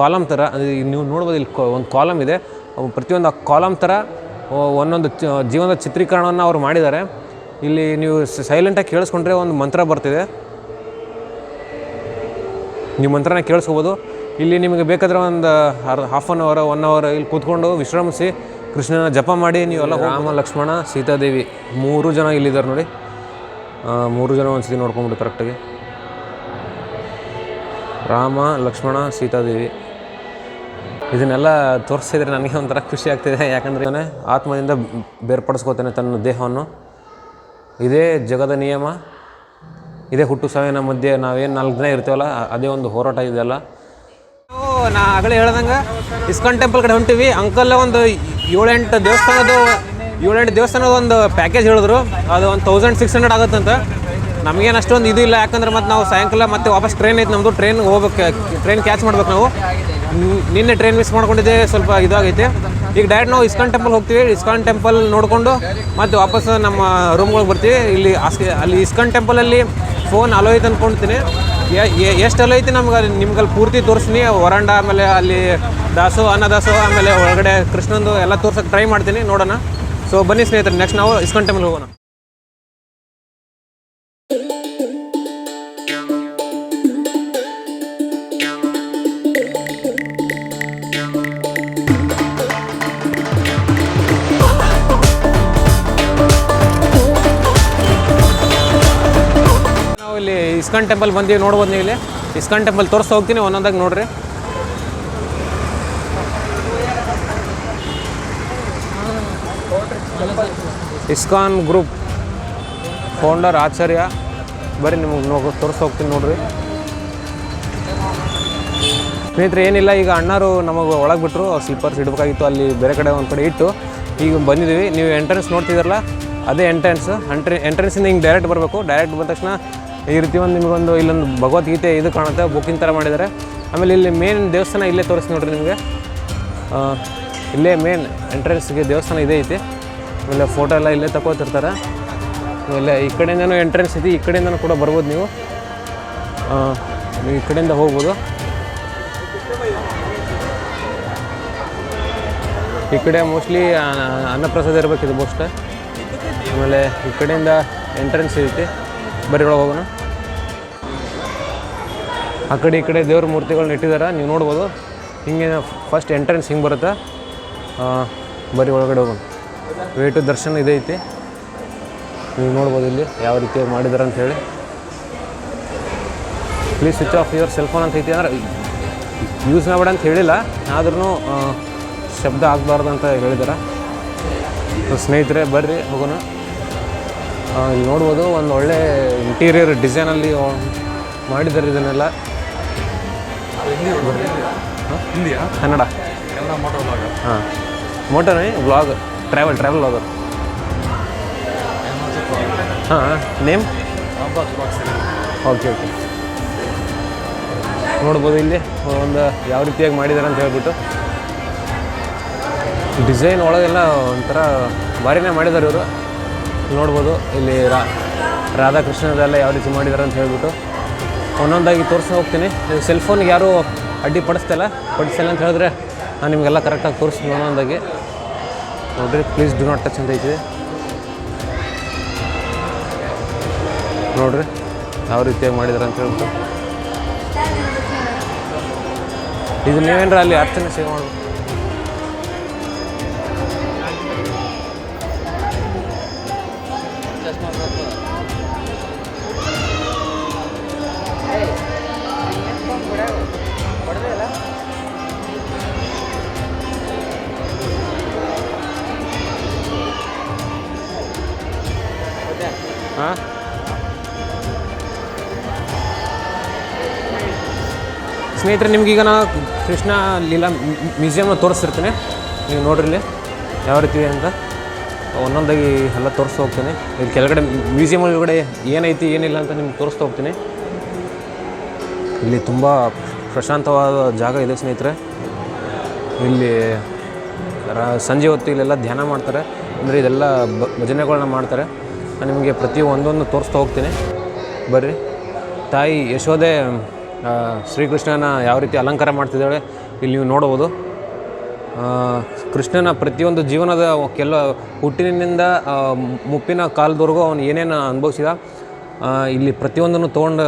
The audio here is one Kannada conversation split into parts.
ಕಾಲಮ್ ಥರ ನೀವು ನೋಡ್ಬೋದು ಇಲ್ಲಿ ಒಂದು ಕಾಲಮ್ ಇದೆ. ಪ್ರತಿಯೊಂದು ಕಾಲಮ್ ಥರ ಒಂದೊಂದು ಜೀವನದ ಚಿತ್ರೀಕರಣವನ್ನು ಅವರು ಮಾಡಿದ್ದಾರೆ. ಇಲ್ಲಿ ನೀವು ಸೈಲೆಂಟಾಗಿ ಕೇಳಿಸ್ಕೊಂಡ್ರೆ ಒಂದು ಮಂತ್ರ ಬರ್ತಿದೆ. ನೀವು ಮಂತ್ರನ ಕೇಳಿಸ್ಕೋಬೋದು. ಇಲ್ಲಿ ನಿಮಗೆ ಬೇಕಾದ್ರೆ ಒಂದು ಅರ್ಧ half an hour one hour ಇಲ್ಲಿ ಕೂತ್ಕೊಂಡು ವಿಶ್ರಮಿಸಿ, ಕೃಷ್ಣನ ಜಪ ಮಾಡಿ ನೀವೆಲ್ಲ ರಾಮ, ಲಕ್ಷ್ಮಣ ಸೀತಾದೇವಿ ಮೂರು ಜನ ಇಲ್ಲಿದ್ದಾರೆ ನೋಡಿ. ಮೂರು ಜನ ಒಂದ್ಸತಿ ನೋಡ್ಕೊಂಬಿಡಿ ಕರೆಕ್ಟಾಗಿ ರಾಮ, ಲಕ್ಷ್ಮಣ ಸೀತಾದೇವಿ ಇದನ್ನೆಲ್ಲ ತೋರಿಸಿದ್ರೆ ನನಗೆ ಒಂಥರ ಖುಷಿ ಆಗ್ತಿದೆ. ಯಾಕಂದರೆ ಆತ್ಮದಿಂದ ಬೇರ್ಪಡಿಸ್ಕೋತಾನೆ ತನ್ನ ದೇಹವನ್ನು. ಇದೇ ಜಗದ ನಿಯಮ. ಇದೇ ಹುಟ್ಟು ಸಾವಿನ ಮಧ್ಯೆ ನಾವೇನು ನಾಲ್ಕು ದಿನ ಇರ್ತೇವಲ್ಲ, ಅದೇ ಒಂದು ಹೋರಾಟ ಇದೆಲ್ಲ ನಾ ಆಗಲೇ ಹೇಳ್ದಂಗೆ, ಇಸ್ಕಾನ್ ಟೆಂಪಲ್ ಕಡೆ ಹೊಂಟಿವಿ. ಅಂಕಲ್ ಒಂದು ಏಳೆಂಟು ದೇವಸ್ಥಾನದ ಏಳೆಂಟು ದೇವಸ್ಥಾನದ ಒಂದು ಪ್ಯಾಕೇಜ್ ಹೇಳಿದ್ರು. ಅದು ಒಂದು ತೌಸಂಡ್ ಸಿಕ್ಸ್ ಹಂಡ್ರೆಡ್ ಆಗುತ್ತಂತ. ನಮಗೇನು ಅಷ್ಟೊಂದು ಇದು ಇಲ್ಲ. ಯಾಕಂದ್ರೆ ಮತ್ತೆ ನಾವು ಸಾಯಂಕಾಲ ಮತ್ತೆ ವಾಪಸ್ ಟ್ರೈನ್ ಐತೆ ನಮ್ಮದು ಟ್ರೈನ್ ಹೋಗ್ಬೇಕು ಟ್ರೈನ್ ಕ್ಯಾಚ್ ಮಾಡ್ಬೇಕು ನಾವು. ನಿನ್ನೆ ಟ್ರೈನ್ ಮಿಸ್ ಮಾಡ್ಕೊಂಡಿದ್ದೆ, ಸ್ವಲ್ಪ ಇದಾಗೈತೆ. ಈಗ ಡೈರೆಕ್ಟ್ ನಾವು ಇಸ್ಕಾನ್ ಟೆಂಪಲ್ ಹೋಗ್ತೀವಿ. ಇಸ್ಕಾನ್ ಟೆಂಪಲ್ ನೋಡಿಕೊಂಡು ಮತ್ತು ವಾಪಸ್ ನಮ್ಮ ರೂಮ್ಗಳಿಗೆ ಬರ್ತೀವಿ. ಇಲ್ಲಿ ಅಲ್ಲಿ ಇಸ್ಕಾನ್ ಟೆಂಪಲಲ್ಲಿ ಫೋನ್ ಅಲೋ ಐತೆ ಅಂದ್ಕೊಳ್ತೀನಿ ಎಷ್ಟು ಅಲೋ ಐತಿ ನಮ್ಗೆ? ನಿಮ್ಗೆ ಅಲ್ಲಿ ಪೂರ್ತಿ ತೋರಿಸ್ತೀನಿ. ವರಂಡ ಆಮೇಲೆ ಅಲ್ಲಿ ದಾಸು, ಅನ್ನದಾಸು, ಆಮೇಲೆ ಒಳಗಡೆ ಕೃಷ್ಣಂದು ಎಲ್ಲ ತೋರ್ಸೋಕ್ಕೆ ಟ್ರೈ ಮಾಡ್ತೀನಿ. ನೋಡೋಣ. ಸೊ ಬನ್ನಿ ಸ್ನೇಹಿತರೆ ನೆಕ್ಸ್ಟ್ ನಾವು ಇಸ್ಕಾನ್ ಟೆಂಪಲ್ ಹೋಗೋಣ. ಇಸ್ಕಾನ್ ಟೆಂಪಲ್ ಬಂದೀವಿ, ನೋಡ್ಬೋದು ನೀವು ಇಲ್ಲಿ. ಇಸ್ಕಾನ್ ಟೆಂಪಲ್ ತೋರಿಸ್ತಾ ಹೋಗ್ತೀನಿ, ಒಂದೊಂದಾಗಿ ನೋಡ್ರಿ. ಇಸ್ಕಾನ್ ಗ್ರೂಪ್ ಫೌಂಡರ್ ಆಚಾರ್ಯ, ಬರೀ ನಿಮಗೆ ನೋಗ ತೋರಿಸ್ತಾ ಹೋಗ್ತೀನಿ ನೋಡ್ರಿ. ಸ್ನೇಹಿತರೆ, ಏನಿಲ್ಲ, ಈಗ ಅಣ್ಣರು ನಮಗೆ ಒಳಗೆ ಬಿಟ್ಟರು ಸ್ಲೀಪರ್ಸ್ ಇಡಬೇಕಾಗಿತ್ತು, ಅಲ್ಲಿ ಬೇರೆ ಕಡೆ ಒಂದು ಕಡೆ ಇಟ್ಟು, ಈಗ ಬಂದಿದ್ದೀವಿ. ನೀವು ಎಂಟ್ರೆನ್ಸ್ ನೋಡ್ತಿದ್ದೀರಲ್ಲ, ಅದೇ ಎಂಟ್ರೆನ್ಸ್ ಎಂಟ್ರೆ ಎಂಟ್ರೆನ್ಸಿಂದ ಹಿಂಗೆ ಡೈರೆಕ್ಟ್ ಬರಬೇಕು. ಡೈರೆಕ್ಟ್ ಬಂದ ತಕ್ಷಣ ಈ ರೀತಿ ಒಂದು ನಿಮಗೊಂದು ಇಲ್ಲೊಂದು ಭಗವದ್ಗೀತೆ ಇದು ಕಾಣುತ್ತೆ, ಬುಕ್ಕಿನ ಥರ ಮಾಡಿದ್ದಾರೆ. ಆಮೇಲೆ ಇಲ್ಲಿ ಮೇನ್ ದೇವಸ್ಥಾನ ಇಲ್ಲೇ ತೋರಿಸಿ ನೋಡ್ರಿ ನಿಮಗೆ. ಇಲ್ಲೇ ಮೇನ್ ಎಂಟ್ರೆನ್ಸ್ಗೆ ದೇವಸ್ಥಾನ ಇದೇ ಐತಿ. ಆಮೇಲೆ ಫೋಟೋ ಎಲ್ಲ ಇಲ್ಲೇ ತಗೋತಿರ್ತಾರೆ ಆಮೇಲೆ ಈ ಕಡೆಯಿಂದನೂ ಎಂಟ್ರೆನ್ಸ್ ಐತಿ, ಈ ಕಡೆಯಿಂದನೂ ಕೂಡ ಬರ್ಬೋದು ನೀವು. ಈ ಕಡೆಯಿಂದ ಹೋಗ್ಬೋದು. ಈ ಕಡೆ ಮೋಸ್ಟ್ಲಿ ಅನ್ನಪ್ರಸಾದ ಇರಬೇಕಿದೆ ಇದು ಮೋಸ್ಟ್ ಆಮೇಲೆ ಈ ಕಡೆಯಿಂದ ಎಂಟ್ರೆನ್ಸ್ ಐತಿ. ಬರೀ ಒಳಗೆ ಹೋಗೋಣ. ಆ ಕಡೆ ಈ ಕಡೆ ದೇವ್ರ ಮೂರ್ತಿಗಳನ್ನ ಇಟ್ಟಿದ್ದಾರೆ ನೀವು ನೋಡ್ಬೋದು. ಹಿಂಗೆ ಫಸ್ಟ್ ಎಂಟ್ರೆನ್ಸ್ ಹಿಂಗೆ ಬರುತ್ತೆ. ಬರೀ ಒಳಗಡೆ ಹೋಗೋಣ. ವೇಟು ದರ್ಶನ ಇದೇ ಐತಿ. ನೀವು ನೋಡ್ಬೋದು ಇಲ್ಲಿ ಯಾವ ರೀತಿ ಮಾಡಿದ್ದಾರೆ ಅಂತ ಹೇಳಿ. Please switch off your cellphone ಅಂತ ಐತಿ ಅಂದ್ರೆ ಯೂಸ್ ಮಾಡಬೇಡ ಅಂತ ಹೇಳಿಲ್ಲ. ಆದ್ರೂ ಶಬ್ದ ಆಗಬಾರ್ದು ಅಂತ ಹೇಳಿದ್ದಾರೆ ಸ್ನೇಹಿತರೆ, ಬರ್ರಿ, ಹೋಗೋಣ. ನೋಡ್ಬೋದು ಒಂದು ಒಳ್ಳೆ ಇಂಟೀರಿಯರ್ ಡಿಸೈನಲ್ಲಿ ಮಾಡಿದ್ದಾರೆ ಇದನ್ನೆಲ್ಲ. ಕನ್ನಡ. ಹಾಂ. Motor vlog travel travel vlogger ಹಾಂ ನೇಮ್ ಓಕೆ ಓಕೆ ನೋಡ್ಬೋದು ಇಲ್ಲಿ ಒಂದು ಯಾವ ರೀತಿಯಾಗಿ ಮಾಡಿದ್ದಾರೆ ಅಂತ ಹೇಳ್ಬಿಟ್ಟು. ಡಿಸೈನ್ ಒಳಗೆಲ್ಲ ಒಂಥರ ಭಾರಿನೇ ಮಾಡಿದ್ದಾರೆ ಇವರು. ನೋಡ್ಬೋದು. ಇಲ್ಲಿ ರಾ ರಾಧಾಕೃಷ್ಣದೆಲ್ಲ ಯಾವ ರೀತಿ ಮಾಡಿದ್ದಾರೆ ಅಂತ ಹೇಳ್ಬಿಟ್ಟು. ಒಂದೊಂದಾಗಿ ತೋರಿಸ್ತಾ ಹೋಗ್ತೀನಿ. ನೀವು ಸೆಲ್ ಫೋನ್ಗೆ ಯಾರೂ ಅಡ್ಡಿ ಪಡಿಸ್ತಿಲ್ಲ. ಪಡಿಸ್ತಿಲ್ಲ ಅಂತ ಹೇಳಿದ್ರೆ ನಾನು ನಿಮಗೆಲ್ಲ ಕರೆಕ್ಟಾಗಿ ತೋರಿಸ್ತೀನಿ ಒಂದೊಂದಾಗಿ. ನೋಡಿರಿ ಪ್ಲೀಸ್ ಡು ನಾಟ್ ಟಚ್ ಅಂತ ಐತಿದೆ ನೋಡ್ರಿ, ಯಾವ ರೀತಿಯಾಗಿ ಮಾಡಿದ್ದಾರೆ ಅಂತ ಹೇಳ್ಬಿಟ್ಟು. ಇದು ನೀವೇನರ ಅಲ್ಲಿ ಅರ್ಚನೆ ಸೇವೆ ಮಾಡ್ಬೇಕು? ಸ್ನೇಹಿತರೆ ನಿಮಗೀಗ ನಾನು ಕೃಷ್ಣ ಲೀಲಾ ಮ್ಯೂಸಿಯಮ್ನ ತೋರಿಸ್ತಿರ್ತೇನೆ. ನೀವು ನೋಡ್ರಿ ಯಾವ ರೀತಿ ಅಂತ. ಒಂದೊಂದಾಗಿ ಎಲ್ಲ ತೋರಿಸ್ತಾ ಹೋಗ್ತೀನಿ. ಇಲ್ಲಿ ಕೆಳಗಡೆ ಮ್ಯೂಸಿಯಮ್ ಒಳಗಡೆ ಏನೈತಿ, ಏನಿಲ್ಲ ಅಂತ ನಿಮ್ಗೆ ತೋರಿಸ್ತಾ ಹೋಗ್ತೀನಿ. ಇಲ್ಲಿ ತುಂಬ ಪ್ರಶಾಂತವಾದ ಜಾಗ ಇದೆ ಸ್ನೇಹಿತರೆ. ಇಲ್ಲಿ ಸಂಜೆ ಹೊತ್ತು ಇಲ್ಲೆಲ್ಲ ಧ್ಯಾನ ಮಾಡ್ತಾರೆ. ಅಂದರೆ ಇದೆಲ್ಲ ಭಜನೆಗಳನ್ನ ಮಾಡ್ತಾರೆ. ನಿಮಗೆ ಪ್ರತಿ ಒಂದೊಂದು ತೋರಿಸ್ತಾ ಹೋಗ್ತೀನಿ. ಬರ್ರಿ. ತಾಯಿ ಯಶೋದೆ ಶ್ರೀಕೃಷ್ಣನ ಯಾವ ರೀತಿ ಅಲಂಕಾರ ಮಾಡ್ತಿದ್ದಾಳೆ ಇಲ್ಲಿ ನೀವು ನೋಡ್ಬೋದು ಕೃಷ್ಣನ ಪ್ರತಿಯೊಂದು ಜೀವನದ ಕೆಲ ಹುಟ್ಟಿನಿಂದ ಮುಪ್ಪಿನ ಕಾಲದವರೆಗೂ ಅವನು ಏನೇನು ಅನುಭವಿಸಿದ ಇಲ್ಲಿ ಪ್ರತಿಯೊಂದನ್ನು ತೊಗೊಂಡು,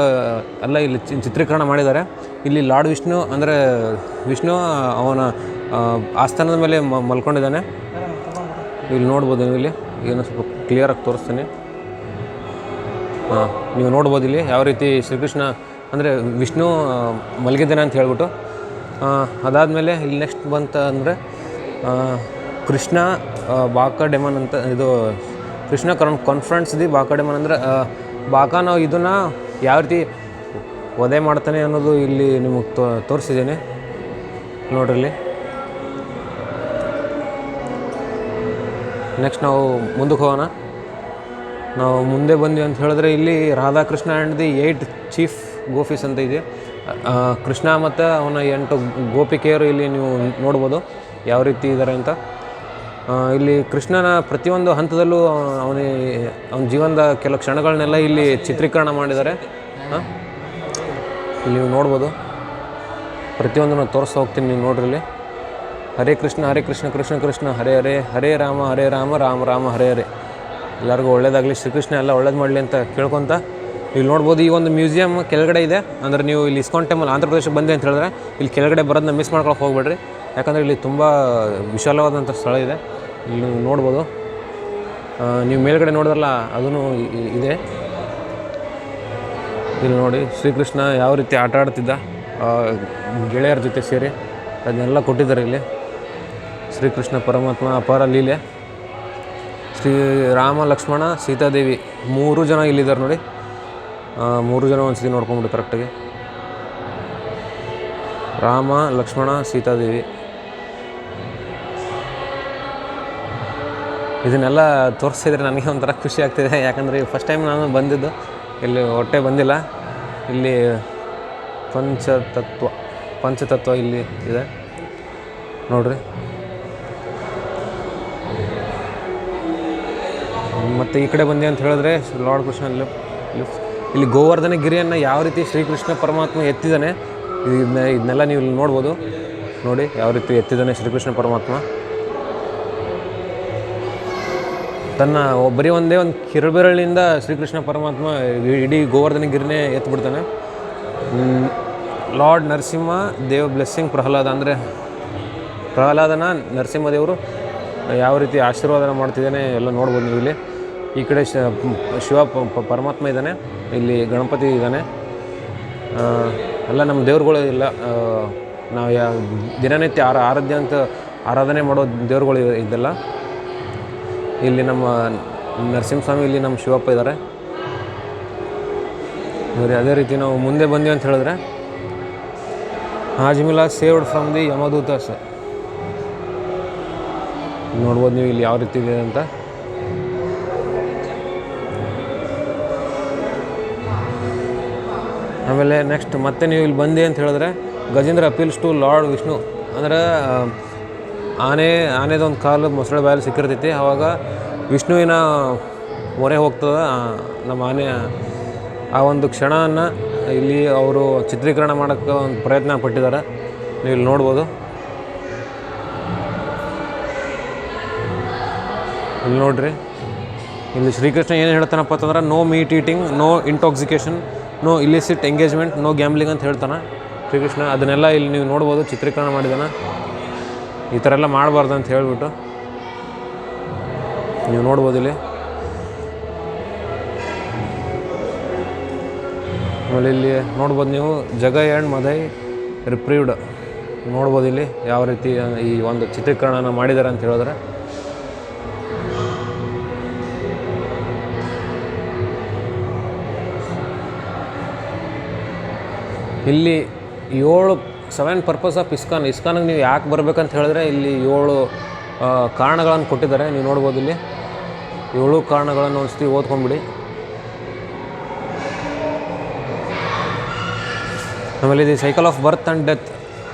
ಎಲ್ಲ ಇಲ್ಲಿ ಚಿತ್ರೀಕರಣ ಮಾಡಿದ್ದಾರೆ. ಇಲ್ಲಿ ಲಾರ್ಡ್ ವಿಷ್ಣು ಅಂದರೆ ವಿಷ್ಣು ಅವನ ಆಸ್ಥಾನದ ಮೇಲೆ ಮಲ್ಕೊಂಡಿದ್ದಾನೆ. ಇಲ್ಲಿ ನೋಡ್ಬೋದು ನೀವು ಇಲ್ಲಿ, ಏನು ಸ್ವಲ್ಪ ಕ್ಲಿಯರಾಗಿ ತೋರಿಸ್ತೀನಿ. ಹಾಂ ನೀವು ನೋಡ್ಬೋದು ಇಲ್ಲಿ ಯಾವ ರೀತಿ ಶ್ರೀಕೃಷ್ಣ ಅಂದರೆ ವಿಷ್ಣು ಮಲಗಿದ ಮಲಗಿದ್ದಾನೆ ಅಂತ ಹೇಳ್ಬಿಟ್ಟು ಅದಾದಮೇಲೆ ಇಲ್ಲಿ ನೆಕ್ಸ್ಟ್ ಬಂತ ಅಂದರೆ ಕೃಷ್ಣ ಬಾಕ ಡೆಮನ್ ಅಂತ ಇದು, ಕೃಷ್ಣ ಕನ್ ಕಾನ್ಫರೆನ್ಸ್ ದಿ ಬಾಕ ಡೆಮನ್ ಅಂದರೆ ಬಾಕ ನಾವು ಇದನ್ನು ಯಾವ ರೀತಿ ವಧೆ ಮಾಡ್ತಾನೆ ಅನ್ನೋದು ಇಲ್ಲಿ ನಿಮಗೆ ತೋ, ತೋರಿಸಿದ್ದೀನಿ. ನೋಡ್ರಿ ಇಲ್ಲಿ ನೆಕ್ಸ್ಟ್ ನಾವು ಮುಂದಕ್ಕೆ ಹೋಗೋಣ. ನಾವು ಮುಂದೆ ಬಂದ್ವಿ ಅಂತ ಹೇಳಿದ್ರೆ ಇಲ್ಲಿ Radhakrishna and the eight chief ಗೋಫೀಸ್ ಅಂತ ಇದೆ. ಕೃಷ್ಣ ಮತ್ತು ಅವನ ಎಂಟು ಗೋಪಿಕೆಯರು ಇಲ್ಲಿ ನೀವು ನೋಡ್ಬೋದು ಯಾವ ರೀತಿ ಇದ್ದಾರೆ ಅಂತ. ಇಲ್ಲಿ ಕೃಷ್ಣನ ಪ್ರತಿಯೊಂದು ಹಂತದಲ್ಲೂ ಅವನ ಅವನ ಜೀವನದ ಕೆಲವು ಕ್ಷಣಗಳನ್ನೆಲ್ಲ ಇಲ್ಲಿ ಚಿತ್ರೀಕರಣ ಮಾಡಿದ್ದಾರೆ? ಇಲ್ಲಿ ನೀವು ನೋಡ್ಬೋದು. ಪ್ರತಿಯೊಂದನ್ನು ತೋರಿಸ್ತಾ ಹೋಗ್ತೀನಿ ನೀವು ನೋಡ್ರಿ ಇಲ್ಲಿ. ಹರೇ ಕೃಷ್ಣ ಹರೇ ಕೃಷ್ಣ ಕೃಷ್ಣ ಕೃಷ್ಣ, ಹರೇ ಹರೇ ಹರೇ ರಾಮ ಹರೇ ರಾಮ ರಾಮ ರಾಮ, ಹರೇ ಹರೇ. ಎಲ್ಲರಿಗೂ ಒಳ್ಳೇದಾಗಲಿ. ಶ್ರೀಕೃಷ್ಣ ಎಲ್ಲ ಒಳ್ಳೇದು ಮಾಡಲಿ ಅಂತ ಕೇಳ್ಕೊತ ಇಲ್ಲಿ ನೋಡ್ಬೋದು ಈ ಒಂದು ಮ್ಯೂಸಿಯಮ್ ಕೆಳಗಡೆ ಇದೆ. ಅಂದರೆ ನೀವು ಇಲ್ಲಿ ಇಸ್ಕಾನ್ ಟೈಮಲ್ಲಿ ಆಂಧ್ರ ಪ್ರದೇಶಕ್ಕೆ ಬಂದೆ ಅಂತ ಹೇಳಿದ್ರೆ ಇಲ್ಲಿ ಕೆಳಗಡೆ ಬರೋದನ್ನ ಮಿಸ್ ಮಾಡ್ಕೊಳಕ್ಕೆ ಹೋಗ್ಬೇಡ್ರಿ. ಯಾಕಂದರೆ ಇಲ್ಲಿ ತುಂಬ ವಿಶಾಲವಾದಂಥ ಸ್ಥಳ ಇದೆ. ಇಲ್ಲಿ ನೋಡ್ಬೋದು. ನೀವು ಮೇಲ್ಗಡೆ ನೋಡಿದ್ರಲ್ಲ ಅದೂ ಇದೆ. ಇಲ್ಲಿ ನೋಡಿ, ಶ್ರೀಕೃಷ್ಣ ಯಾವ ರೀತಿ ಆಟ ಆಡ್ತಿದ್ದ ಗೆಳೆಯರ ಜೊತೆ ಸೇರಿ ಅದನ್ನೆಲ್ಲ ಕೊಟ್ಟಿದ್ದಾರೆ ಇಲ್ಲಿ. ಶ್ರೀಕೃಷ್ಣ ಪರಮಾತ್ಮ ಅಪಾರ ಲೀಲೆ. ಶ್ರೀ ರಾಮ ಲಕ್ಷ್ಮಣ ಸೀತಾದೇವಿ ಮೂರು ಜನ ಇಲ್ಲಿದ್ದಾರೆ ನೋಡಿ. ಮೂರು ಜನ ಒಂದ್ಸತಿ ನೋಡ್ಕೊಂಬಿಡಿ ಕರೆಕ್ಟಾಗಿ. ರಾಮ, ಲಕ್ಷ್ಮಣ, ಸೀತಾದೇವಿ. ಇದನ್ನೆಲ್ಲ ತೋರಿಸಿದ್ರೆ ನನಗೆ ಒಂಥರ ಖುಷಿ ಆಗ್ತಿದೆ. ಯಾಕಂದರೆ ಫಸ್ಟ್ ಟೈಮ್ ನಾನು ಬಂದಿದ್ದು. ಇಲ್ಲಿ ಹೊಟ್ಟೆ ಬಂದಿಲ್ಲ. ಇಲ್ಲಿ ಪಂಚತತ್ವ ಪಂಚತತ್ವ ಇಲ್ಲಿ ಇದೆ. ನೋಡ್ರಿ. ಮತ್ತು ಈ ಕಡೆ ಬಂದೆ ಅಂತ ಹೇಳಿದ್ರೆ ಲಾರ್ಡ್ ಕೃಷ್ಣ ಇಲ್ಲಿ ಗೋವರ್ಧನ ಗಿರಿಯನ್ನು ಯಾವ ರೀತಿ ಶ್ರೀಕೃಷ್ಣ ಪರಮಾತ್ಮ ಎತ್ತಿದ್ದಾನೆ, ಇದನ್ನ ಇದನ್ನೆಲ್ಲ ನೀವು ಇಲ್ಲಿ ನೋಡ್ಬೋದು. ನೋಡಿ, ಯಾವ ರೀತಿ ಎತ್ತಿದ್ದಾನೆ ಶ್ರೀಕೃಷ್ಣ ಪರಮಾತ್ಮ. ತನ್ನ ಬರೀ ಒಂದೇ ಒಂದು ಕಿರುಬೆರಳಿಂದ ಶ್ರೀಕೃಷ್ಣ ಪರಮಾತ್ಮ ಇಡೀ ಗೋವರ್ಧನ ಗಿರಿನೇ ಎತ್ತಿಬಿಡ್ತಾನೆ ಲಾರ್ಡ್ ನರಸಿಂಹ ದೇವ್ ಬ್ಲೆಸ್ಸಿಂಗ್ ಪ್ರಹ್ಲಾದ. ಅಂದರೆ ಪ್ರಹ್ಲಾದನ ನರಸಿಂಹದೇವರು ಯಾವ ರೀತಿ ಆಶೀರ್ವಾದನ ಮಾಡ್ತಿದ್ದಾನೆ ಎಲ್ಲ ನೋಡ್ಬೋದು ನೀವು ಇಲ್ಲಿ. ಈ ಕಡೆ ಶಿವ ಪರಮಾತ್ಮ ಇದ್ದಾನೆ. ಇಲ್ಲಿ ಗಣಪತಿ ಇದ್ದಾನೆ. ಎಲ್ಲ ನಮ್ಮ ದೇವ್ರುಗಳು ಇಲ್ಲ. ನಾವು ಯಾ, ದಿನನಿತ್ಯ ಆರ, ಆರಾಧ್ಯ ಅಂತ ಆರಾಧನೆ ಮಾಡೋ ದೇವ್ರುಗಳು ಇದ್ದಲ್ಲ. ಇಲ್ಲಿ ನಮ್ಮ ನರಸಿಂಹಸ್ವಾಮಿ, ಇಲ್ಲಿ ನಮ್ಮ ಶಿವಪ್ಪ ಇದ್ದಾರೆ. ನೋಡಿ, ಅದೇ ರೀತಿ ನಾವು ಮುಂದೆ ಬಂದ್ವಿ ಅಂತ ಹೇಳಿದ್ರೆ, Ajamila saved from the Yamaduta sir. ನೋಡ್ಬೋದು ನೀವು ಇಲ್ಲಿ ಯಾವ ರೀತಿ ಇದೆ ಅಂತ. ಆಮೇಲೆ ನೆಕ್ಸ್ಟ್ ಮತ್ತೆ ನೀವು ಇಲ್ಲಿ ಬಂದು ಅಂತ ಹೇಳಿದ್ರೆ Gajendra appeals to lord Vishnu. ಅಂದ್ರೆ ಆನೆ, ಆನೆದೊಂದು ಕಾಲು ಮೊಸಳೆ ಬಾಯಲ್ಲಿ ಸಿಕ್ಕಿರ್ತೈತಿ. ಆವಾಗ ವಿಷ್ಣುವಿನ ಮೊರೆ ಹೋಗ್ತದೆ ನಮ್ಮ ಆನೆ. ಆ ಒಂದು ಕ್ಷಣವನ್ನು ಇಲ್ಲಿ ಅವರು ಚಿತ್ರೀಕರಣ ಮಾಡೋಕ್ಕೆ ಒಂದು ಪ್ರಯತ್ನ ಪಟ್ಟಿದ್ದಾರೆ. ನೀವು ಇಲ್ಲಿ ನೋಡ್ಬೋದು. ಇಲ್ಲಿ ನೋಡ್ರಿ. ಇಲ್ಲಿ ಶ್ರೀಕೃಷ್ಣ ಏನು ಹೇಳ್ತಾನಪ್ಪ ಅಂತಂದ್ರೆ no meat eating no intoxication no illicit engagement no gambling ಅಂತ ಹೇಳ್ತಾನೆ ಶ್ರೀಕೃಷ್ಣ. ಅದನ್ನೆಲ್ಲ ಇಲ್ಲಿ ನೀವು ನೋಡ್ಬೋದು, ಚಿತ್ರೀಕರಣ ಮಾಡಿದಾನೆ ಈ ಥರ ಎಲ್ಲ ಮಾಡಬಾರ್ದು ಅಂತ ಹೇಳಿಬಿಟ್ಟು ನೀವು ನೋಡ್ಬೋದು ಇಲ್ಲಿ. ಆಮೇಲೆ ಇಲ್ಲಿ ನೋಡ್ಬೋದು ನೀವು ಜಗ ಆ್ಯಂಡ್ ಮದೈ ರಿಪ್ರೀವ್ಡ್ ನೋಡ್ಬೋದು ಇಲ್ಲಿ ಯಾವ ರೀತಿ ಈ ಒಂದು ಚಿತ್ರೀಕರಣನ ಮಾಡಿದ್ದಾರೆ ಅಂತ ಹೇಳಿದ್ರೆ. ಇಲ್ಲಿ ಏಳು ಸೆವೆನ್ ಪರ್ಪಸ್ ಆಫ್ ಇಸ್ಕಾನ್ ಇಸ್ಕಾನಿಗೆ ನೀವು ಯಾಕೆ ಬರಬೇಕಂತ ಹೇಳಿದ್ರೆ ಇಲ್ಲಿ ಏಳು ಕಾರಣಗಳನ್ನು ಕೊಟ್ಟಿದ್ದಾರೆ. ನೀವು ನೋಡ್ಬೋದು ಇಲ್ಲಿ. ಏಳು ಕಾರಣಗಳನ್ನು ಒಂದ್ಸತಿ ಓದ್ಕೊಂಡ್ಬಿಡಿ. ಆಮೇಲೆ ಇದು cycle of birth and death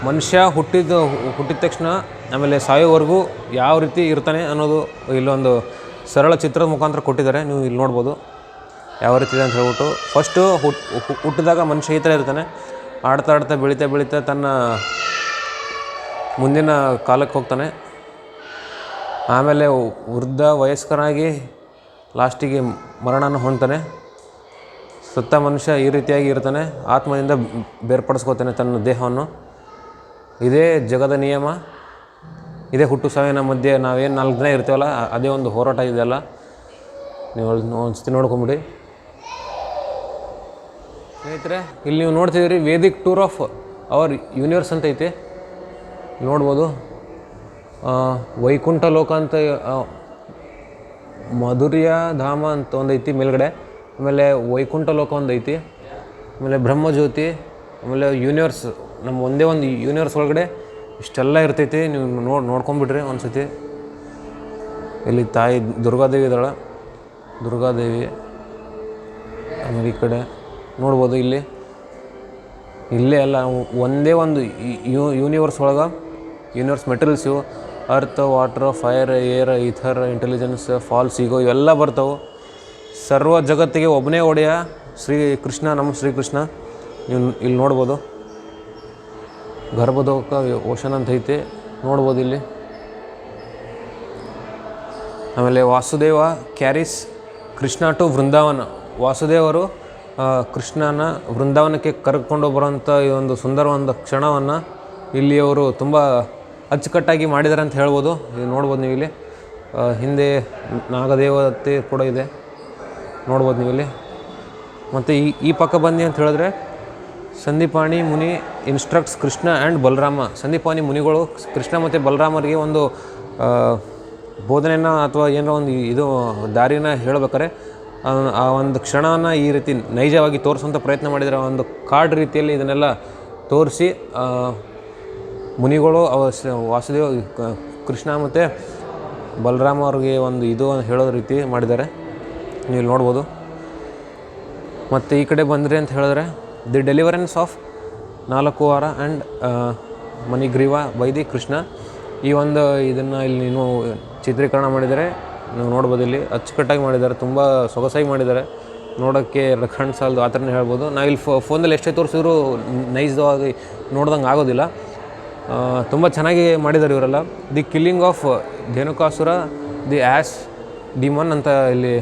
ಮನುಷ್ಯ ಹುಟ್ಟಿದ ಹುಟ್ಟಿದ ತಕ್ಷಣ ಆಮೇಲೆ ಸಾಯೋವರೆಗೂ ಯಾವ ರೀತಿ ಇರ್ತಾನೆ ಅನ್ನೋದು ಇಲ್ಲೊಂದು ಸರಳ ಚಿತ್ರದ ಮುಖಾಂತರ ಕೊಟ್ಟಿದ್ದಾರೆ. ನೀವು ಇಲ್ಲಿ ನೋಡ್ಬೋದು. ಯಾವ ರೀತಿ ಇದೆ ಅಂತ ಹೇಳ್ಬಿಟ್ಟು. ಫಸ್ಟು ಹುಟ್ ಹುಟ್ಟಿದಾಗ ಮನುಷ್ಯ ಈ ಥರ ಇರ್ತಾನೆ. ಆಡ್ತಾ ಆಡ್ತಾ ಬೆಳೀತಾ ಬೆಳೀತಾ ತನ್ನ ಮುಂದಿನ ಕಾಲಕ್ಕೆ ಹೋಗ್ತಾನೆ. ಆಮೇಲೆ ವೃದ್ಧ ವಯಸ್ಕನಾಗಿ ಲಾಸ್ಟಿಗೆ ಮರಣನ ಹೊಂತಾನೆ ಸತ್ತ ಮನುಷ್ಯ ಈ ರೀತಿಯಾಗಿ ಇರ್ತಾನೆ. ಆತ್ಮದಿಂದ ಬೇರ್ಪಡಿಸ್ಕೋತಾನೆ ತನ್ನ ದೇಹವನ್ನು. ಇದೇ ಜಗದ ನಿಯಮ. ಇದೇ ಹುಟ್ಟು ಸಾವಿನ ಮಧ್ಯೆ ನಾವೇನು ನಾಲ್ಕು ದಿನ ಇರ್ತೀವಲ್ಲ, ಅದೇ ಒಂದು ಹೋರಾಟ ಇದೆಯಲ್ಲ. ನೀವು ಒಂದು ಸತಿ ನೋಡ್ಕೊಂಬಿಡಿ. ಸ್ನೇಹಿತರೆ, ಇಲ್ಲಿ ನೀವು ನೋಡ್ತಿದ್ದೀರಿ Vedic tour of our universe ಅಂತ ಐತಿ. ನೋಡ್ಬೋದು ವೈಕುಂಠ ಲೋಕ ಅಂತ ಮಧುರ್ಯ ಧಾಮ ಅಂತ ಒಂದೈತಿ ಮೇಲ್ಗಡೆ. ಆಮೇಲೆ ವೈಕುಂಠ ಲೋಕ ಒಂದು ಐತಿ. ಆಮೇಲೆ ಬ್ರಹ್ಮಜ್ಯೋತಿ, ಆಮೇಲೆ ಯೂನಿವರ್ಸ್ ನಮ್ಮ ಒಂದೇ ಒಂದು ಯೂನಿವರ್ಸ್ ಒಳಗಡೆ ಇಷ್ಟೆಲ್ಲ ಇರ್ತೈತಿ. ನೀವು ನೋಡಿ ನೋಡ್ಕೊಂಬಿಡ್ರಿ ಒಂದು ಸತಿ ಇಲ್ಲಿ ತಾಯಿ ದುರ್ಗಾದೇವಿ ಇದ್ದಾಳೆ. ದುರ್ಗಾದೇವಿ, ಆಮೇಲೆ ಈ ಕಡೆ ನೋಡ್ಬೋದು ಇಲ್ಲಿ. ಇಲ್ಲೇ ಅಲ್ಲ, ಒಂದೇ ಒಂದು ಯೂನಿವರ್ಸ್ ಒಳಗೆ ಯೂನಿವರ್ಸ್ ಮೆಟೀರಿಯಲ್ಸ್ ಇವು. Earth water fire air ether intelligence false ego ಇವೆಲ್ಲ ಬರ್ತವೆ. ಸರ್ವ ಜಗತ್ತಿಗೆ ಒಬ್ಬನೇ ಒಡೆಯ ಶ್ರೀ ಕೃಷ್ಣ, ನಮ್ಮ ಶ್ರೀಕೃಷ್ಣ ನೀವು ಇಲ್ಲಿ ನೋಡ್ಬೋದು. ಗರ್ಭದೋಕ ಓಷನ್ ಅಂತ ಐತಿ. ನೋಡ್ಬೋದು ಇಲ್ಲಿ. ಆಮೇಲೆ ವಾಸುದೇವ, ಕ್ಯಾರಿಸ್, ಕೃಷ್ಣ ಟು ವೃಂದಾವನ. ವಾಸುದೇವರು ಕೃಷ್ಣನ ವೃಂದಾವನಕ್ಕೆ ಕರ್ಕೊಂಡು ಬರೋಂಥ ಈ ಒಂದು ಸುಂದರವಾದ ಕ್ಷಣವನ್ನು ಇಲ್ಲಿ ಅವರು ತುಂಬ ಅಚ್ಚುಕಟ್ಟಾಗಿ ಮಾಡಿದ್ದಾರೆ ಅಂತ ಹೇಳ್ಬೋದು. ಇದು ನೋಡ್ಬೋದು ನೀವು ಇಲ್ಲಿ. ಹಿಂದೆ ನಾಗದೇವತೆ ಕೂಡ ಇದೆ. ನೋಡ್ಬೋದು ನೀವು ಇಲ್ಲಿ. ಮತ್ತು ಈ ಈ ಪಕ್ಕ ಬನ್ನಿ ಅಂತ ಹೇಳಿದ್ರೆ ಸಂದೀಪಾಣಿ ಮುನಿ ಇನ್ಸ್ಟ್ರಕ್ಟ್ಸ್ ಕೃಷ್ಣ ಆ್ಯಂಡ್ ಬಲರಾಮ. ಸಂದೀಪಾಣಿ ಮುನಿಗಳು ಕೃಷ್ಣ ಮತ್ತು ಬಲರಾಮರಿಗೆ ಒಂದು ಬೋಧನೆಯನ್ನು ಅಥವಾ ಏನೋ ಒಂದು ಇದು ದಾರಿನ ಹೇಳ್ಬೇಕಾರೆ ಆ- ಒಂದು ಕ್ಷಣವನ್ನು ಈ ರೀತಿ ನೈಜವಾಗಿ ತೋರಿಸುವಂಥ ಪ್ರಯತ್ನ ಮಾಡಿದರೆ ಒಂದು ಕಾರ್ಡ್ ರೀತಿಯಲ್ಲಿ ಇದನ್ನೆಲ್ಲ ತೋರಿಸಿ ಮುನಿಗಳು, ಅವ ವಾಸುದೇವ ಕೃಷ್ಣ ಮತ್ತು ಬಲರಾಮ ಅವ್ರಿಗೆ ಒಂದು ಇದು ಹೇಳೋ ರೀತಿ ಮಾಡಿದ್ದಾರೆ. ನೀವು ಇಲ್ಲಿ ನೋಡ್ಬೋದು. ಮತ್ತು ಈ ಕಡೆ ಬಂದ್ರಿ ಅಂತ ಹೇಳಿದ್ರೆ ದಿ ಡೆಲಿವರೆನ್ಸ್ ಆಫ್ ನಾಲ್ಕು ವಾರ ಆ್ಯಂಡ್ ಮನಿಗ್ರೀವ ಬೈ ಕೃಷ್ಣ. ಈ ಒಂದು ಇದನ್ನು ಇಲ್ಲಿ ನೀವು ಚಿತ್ರೀಕರಣ ಮಾಡಿದರೆ ನೀವು ನೋಡ್ಬೋದು ಇಲ್ಲಿ ಅಚ್ಚುಕಟ್ಟಾಗಿ ಮಾಡಿದ್ದಾರೆ, ತುಂಬ ಸೊಗಸಾಗಿ ಮಾಡಿದ್ದಾರೆ. ನೋಡೋಕ್ಕೆ ಎರಡು ಕಣ್ಣು ಸಾಲದು ಆ ಥರನೇ ಹೇಳ್ಬೋದು. ನಾವು ಇಲ್ಲಿ ಫೋನಲ್ಲಿ ಎಷ್ಟೇ ತೋರಿಸಿದ್ರು ನೈಸ್ವಾಗಿ ನೋಡ್ದಂಗೆ ಆಗೋದಿಲ್ಲ. ತುಂಬ ಚೆನ್ನಾಗಿ ಮಾಡಿದ್ದಾರೆ ಇವರೆಲ್ಲ. The killing of Dhenukasura, the ass demon ಅಂತ ಇಲ್ಲಿ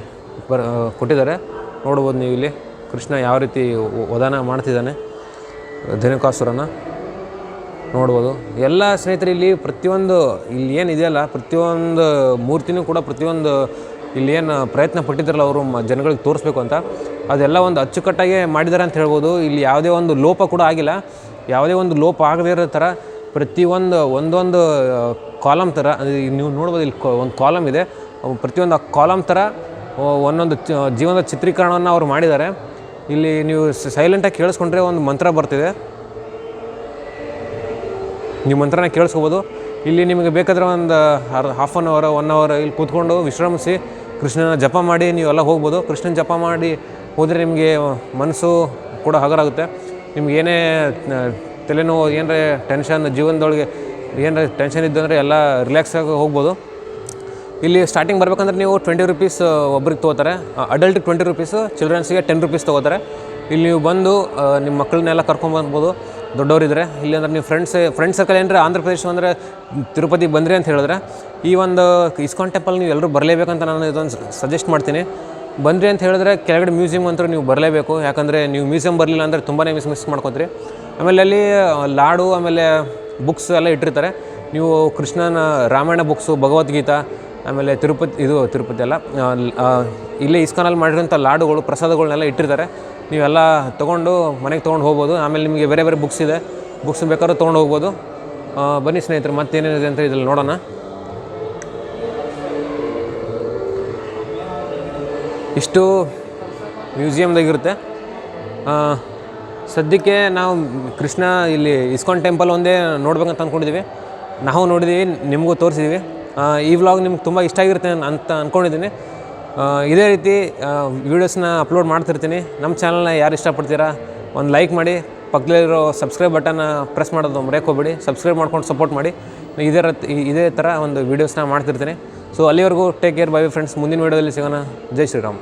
ಬರ ಕೊಟ್ಟಿದ್ದಾರೆ. ನೋಡ್ಬೋದು ನೀವು ಇಲ್ಲಿ ಕೃಷ್ಣ ಯಾವ ರೀತಿ ವದನ ವಧಾನ ಮಾಡ್ತಿದ್ದಾನೆ ಧೇನುಕಾಸುರನ. ನೋಡ್ಬೋದು. ಎಲ್ಲ ಸ್ನೇಹಿತರು, ಇಲ್ಲಿ ಪ್ರತಿಯೊಂದು ಇಲ್ಲಿ ಏನು ಇದೆಯಲ್ಲ, ಪ್ರತಿಯೊಂದು ಮೂರ್ತಿನೂ ಕೂಡ ಪ್ರತಿಯೊಂದು ಇಲ್ಲಿ ಏನು ಪ್ರಯತ್ನ ಪಟ್ಟಿದ್ದಾರಲ್ಲ ಅವರು ಜನಗಳಿಗೆ ತೋರಿಸ್ಬೇಕು ಅಂತ. ಅದೆಲ್ಲ ಒಂದು ಅಚ್ಚುಕಟ್ಟಾಗಿ ಮಾಡಿದ್ದಾರೆ ಅಂತ ಹೇಳ್ಬೋದು. ಇಲ್ಲಿ ಯಾವುದೇ ಒಂದು ಲೋಪ ಕೂಡ ಆಗಿಲ್ಲ. ಯಾವುದೇ ಒಂದು ಲೋಪ ಆಗದೇ ಇರೋ ಥರ ಪ್ರತಿಯೊಂದು ಒಂದೊಂದು ಕಾಲಮ್ ಥರ ನೀವು ನೋಡ್ಬೋದು ಇಲ್ಲಿ ಒಂದು ಕಾಲಮ್ ಇದೆ. ಪ್ರತಿಯೊಂದು ಕಾಲಮ್ ಥರ ಒಂದೊಂದು ಜೀವನದ ಚಿತ್ರೀಕರಣವನ್ನು ಅವರು ಮಾಡಿದ್ದಾರೆ. ಇಲ್ಲಿ ನೀವು ಸೈಲೆಂಟಾಗಿ ಕೇಳಿಸ್ಕೊಂಡ್ರೆ ಒಂದು ಮಂತ್ರ ಬರ್ತಿದೆ. ನೀವು ಮಂತ್ರನ ಕೇಳಿಸ್ಕೋಬೋದು. ಇಲ್ಲಿ ನಿಮಗೆ ಬೇಕಾದ್ರೆ ಒಂದು ಅರ್ half an hour one hour ಇಲ್ಲಿ ಕೂತ್ಕೊಂಡು ವಿಶ್ರಮಿಸಿ, ಕೃಷ್ಣನ ಜಪ ಮಾಡಿ ನೀವೆಲ್ಲ ಹೋಗ್ಬೋದು. ಕೃಷ್ಣನ ಜಪ ಮಾಡಿ ಹೋದರೆ ನಿಮಗೆ ಮನಸ್ಸು ಕೂಡ ಹಗರಾಗುತ್ತೆ. ನಿಮ್ಗೆ ಏನೇ ತಲೆನೋವು, ಏನರ ಟೆನ್ಷನ್ ಜೀವನದೊಳಗೆ ಏನರ ಟೆನ್ಷನ್ ಇದ್ದಂದರೆ ಎಲ್ಲ ರಿಲ್ಯಾಕ್ಸ್ ಆಗಿ ಹೋಗ್ಬೋದು. ಇಲ್ಲಿ ಸ್ಟಾರ್ಟಿಂಗ್ ಬರ್ಬೇಕಂದ್ರೆ ನೀವು ಟ್ವೆಂಟಿ ರುಪೀಸ್ ಒಬ್ರಿಗೆ ತೊಗೋತಾರೆ. ಅಡಲ್ಟ್ ಟ್ವೆಂಟಿ ರುಪೀಸು ಚಿಲ್ಡ್ರನ್ಸಿಗೆ ಟೆನ್ ರುಪೀಸ್ ತೊಗೋತಾರೆ. ಇಲ್ಲಿ ನೀವು ಬಂದು ನಿಮ್ಮ ಮಕ್ಕಳನ್ನೆಲ್ಲ ಕರ್ಕೊಂಬರ್ಬೋದು ದೊಡ್ಡವರಿದ್ರೆ. ಇಲ್ಲಿ ಅಂದ್ರೆ ನೀವು ಫ್ರೆಂಡ್ಸ್ ಫ್ರೆಂಡ್ ಸರ್ಕಲ್ ಏನಂದ್ರೆ ಆಂಧ್ರ ಪ್ರದೇಶ ಅಂದರೆ ತಿರುಪತಿ ಬಂದ್ರಿ ಅಂತ ಹೇಳಿದ್ರೆ, ಈ ಒಂದು ಇಸ್ಕಾನ್ ಟೆಂಪಲ್ ನೀವು ಎಲ್ಲರೂ ಬರಲೇಬೇಕಂತ ನಾನು ಇದೊಂದು ಸಜೆಸ್ಟ್ ಮಾಡ್ತೀನಿ. ಬಂದ್ರಿ ಅಂತ ಹೇಳಿದ್ರೆ ಕೆಳಗಡೆ ಮ್ಯೂಸಿಯಂ ಅಂತೂ ನೀವು ಬರಲೇಬೇಕು. ಯಾಕಂದರೆ ನೀವು ಮ್ಯೂಸಿಯಂ ಬರಲಿಲ್ಲ ಅಂದರೆ ತುಂಬಾ ಮಿಸ್ ಮಿಸ್ ಮಾಡ್ಕೊತೀರಿ. ಆಮೇಲೆ ಅಲ್ಲಿ ಲಾಡು, ಆಮೇಲೆ ಬುಕ್ಸ್ ಎಲ್ಲ ಇಟ್ಟಿರ್ತಾರೆ. ನೀವು ಕೃಷ್ಣನ, ರಾಮಾಯಣ ಬುಕ್ಸು ಭಗವದ್ಗೀತಾ, ಆಮೇಲೆ ತಿರುಪತಿ, ಇದು ತಿರುಪತಿ ಅಲ್ಲ ಇಲ್ಲೇ ಇಸ್ಕಾನಲ್ಲಿ ಮಾಡಿರೋಂಥ ಲಾಡುಗಳು ಪ್ರಸಾದಗಳನ್ನೆಲ್ಲ ಇಟ್ಟಿರ್ತಾರೆ. ನೀವೆಲ್ಲ ತೊಗೊಂಡು ಮನೆಗೆ ತೊಗೊಂಡು ಹೋಗ್ಬೋದು. ಆಮೇಲೆ ನಿಮಗೆ ಬೇರೆ ಬೇರೆ ಬುಕ್ಸ್ ಇದೆ. ಬುಕ್ಸ್ ಬೇಕಾದ್ರೂ ತೊಗೊಂಡು ಹೋಗ್ಬೋದು. ಬನ್ನಿ ಸ್ನೇಹಿತರು, ಮತ್ತೇನೇನಿದೆ ಅಂತ ಇದ್ರಲ್ಲಿ ನೋಡೋಣ. ಇಷ್ಟು ಮ್ಯೂಸಿಯಮ್ದಾಗಿರುತ್ತೆ ಸದ್ಯಕ್ಕೆ ನಾವು ಕೃಷ್ಣ ಇಲ್ಲಿ ಇಸ್ಕಾನ್ ಟೆಂಪಲ್ ಒಂದೇ ನೋಡ್ಬೇಕಂತ ಅಂದ್ಕೊಂಡಿದ್ದೀವಿ ನಾವು ನೋಡಿದ್ದೀವಿ ನಿಮಗೂ ತೋರಿಸಿದ್ದೀವಿ ಈ ವ್ಲಾಗ್ ನಿಮ್ಗೆ ತುಂಬ ಇಷ್ಟ ಆಗಿರುತ್ತೆ ಅಂತ ಅಂದ್ಕೊಂಡಿದ್ದೀನಿ ಇದೇ ರೀತಿ ವೀಡಿಯೋಸ್ನ ಅಪ್ಲೋಡ್ ಮಾಡ್ತಿರ್ತೀನಿ. ನಮ್ಮ ಚಾನಲ್ನ ಯಾರು ಇಷ್ಟಪಡ್ತೀರಾ, ಒಂದು ಲೈಕ್ ಮಾಡಿ ಪಕ್ಕದಲ್ಲಿರೋ ಸಬ್ಸ್ಕ್ರೈಬ್ ಬಟನ್ನ ಪ್ರೆಸ್ ಮಾಡೋದು ಮರೆಯೋಕೆ ಹೋಗ್ಬೇಡಿ. ಸಬ್ಸ್ಕ್ರೈಬ್ ಮಾಡ್ಕೊಂಡು ಸಪೋರ್ಟ್ ಮಾಡಿ. ಇದೇ ಇದೇ ಥರ ಒಂದು ವೀಡಿಯೋಸ್ನ ಮಾಡ್ತಿರ್ತೀನಿ. ಸೊ ಅಲ್ಲಿವರೆಗೂ ಟೇಕ್ ಕೇರ್ ಬೈ ಫ್ರೆಂಡ್ಸ್ ಮುಂದಿನ ವೀಡಿಯೋದಲ್ಲಿ ಸಿಗೋಣ. ಜೈ ಶ್ರೀರಾಮ್.